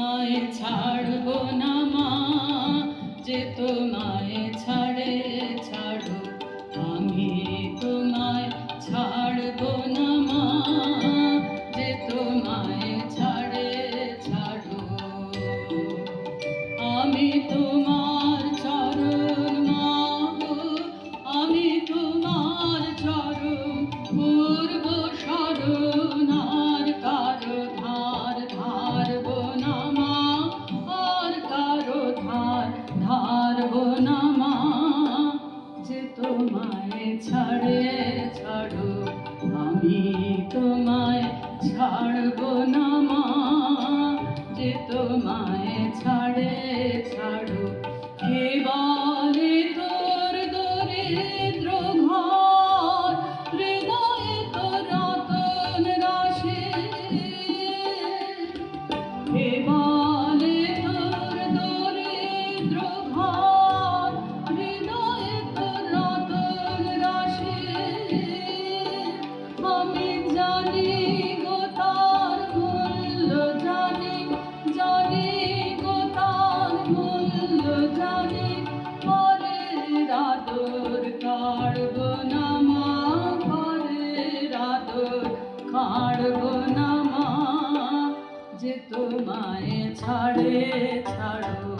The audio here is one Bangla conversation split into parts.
তোমায় ছাড়ব না মা, যে তোমায় ছাড়ে ছাড়ো, আমি তোমায় ছাড়ব না মা, যে তোমায় ছাড়ে ছাড়ো, আমি তোমায় হারব না মা যে তোমায় ছাড়ে, ছাড়ো। আমি তোমায় ছাড়বো না মা, যে তোমায় ছাড়ে, ছাড়ো। যে তোমায় ছাড়ে ছাড়ো।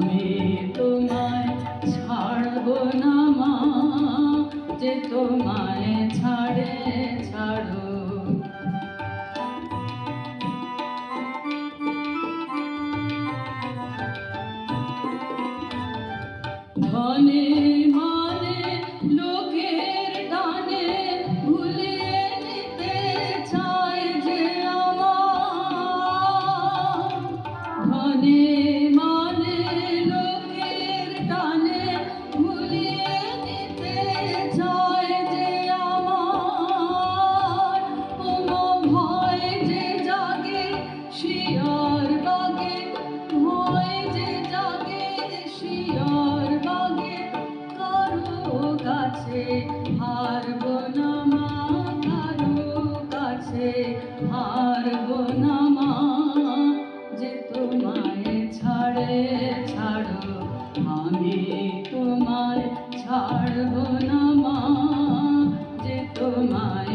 আমি তোমায় ছাড়ব না মা। যে তোমায় ছাড়ে ছাড়ো। ধনে কাছে হারব কাছে ছাড়ে ছাড়ো তোমায় ছাড়ব না মা যে তোমায়